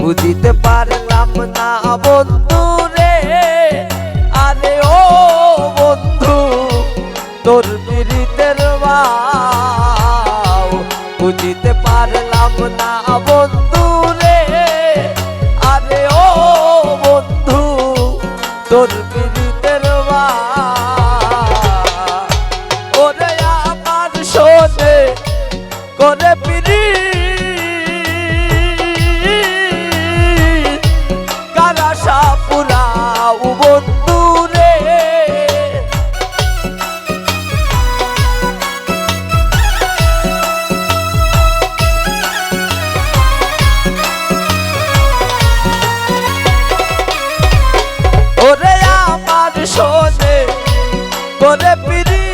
বুঝিতে পারলাম না বন্ধু রে আরে ও বন্ধু, তোর পীড়িতের বাও বুঝিতে পারলাম না বন্ধু রে আরে ও বন্ধু, তোর পীড়িতের ওরে আমার শোনে, করে করে পিরি,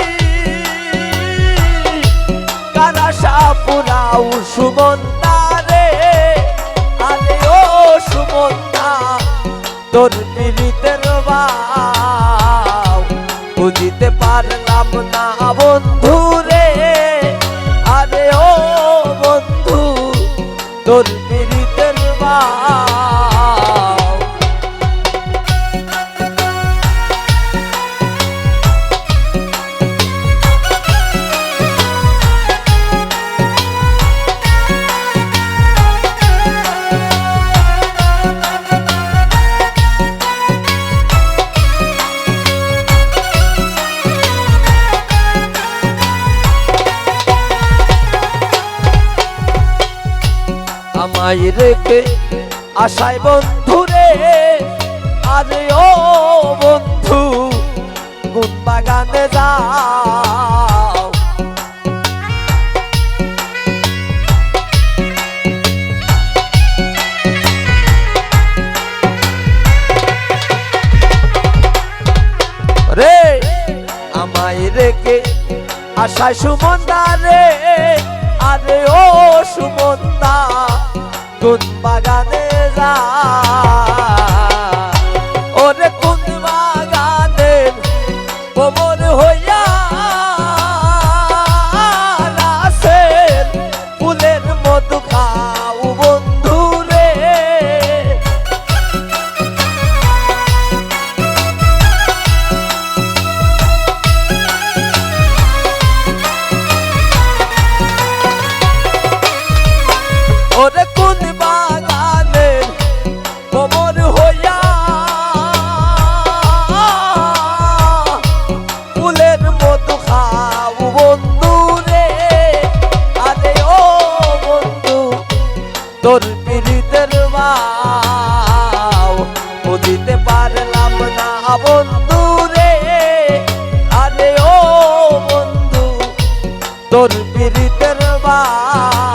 কারা সাপুরাও সুমন্তা রে? আরে ও সুমন্তা তোর পীড়িতের বাও বুঝিতে পারলাম না বন্ধু রে। আরে ও বন্ধু, তোর আমায় রেখে আশায় বন্ধু রে। আরে ও বন্ধু কোন বাগানে যাও। রে, আমায় রেখে আশায় সুমন্দা রে। আরে ও সুমন্দা কোন বাগানে যা তোর পীড়িতের বাও বুঝিতে পারলাম না বন্ধু রে আরে ও বন্ধু তোর পীড়িতের বাও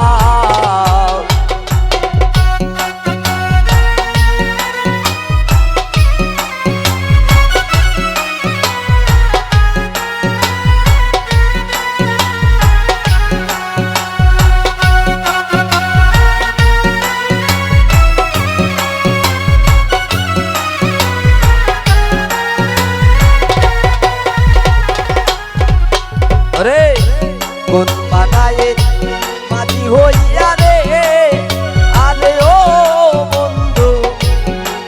কোন বানায়ে মাটি হইয়া রে আরে ও বন্ধু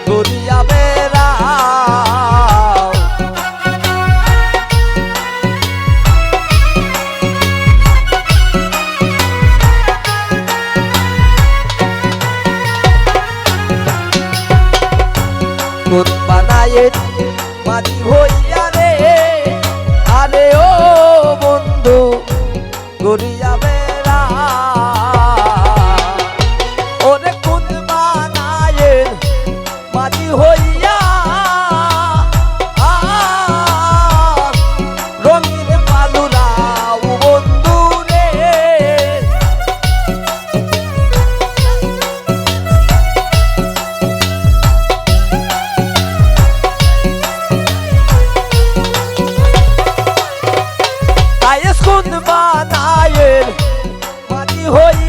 করিয়া বেড়া কোন বানায়ে মাটি হইয়া হইয়া রঙিন বালুরাও বন্ধু রে। তাই স্কুল বানায়ের পানি হইয়া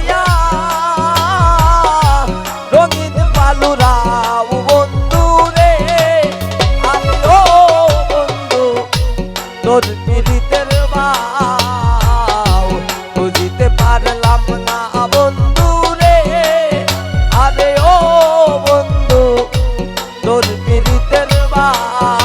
তোর পিড়িতের বাউ বুঝিতে পারলাম না বন্ধু রে আরে ও বন্ধু তোর পিড়িতের বাউ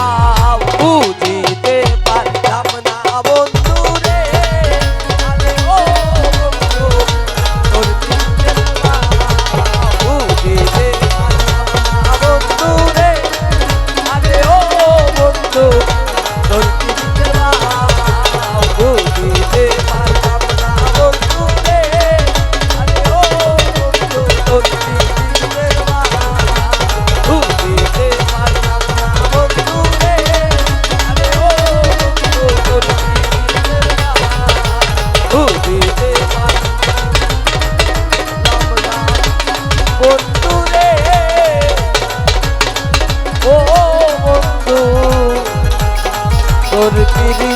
love it, baby.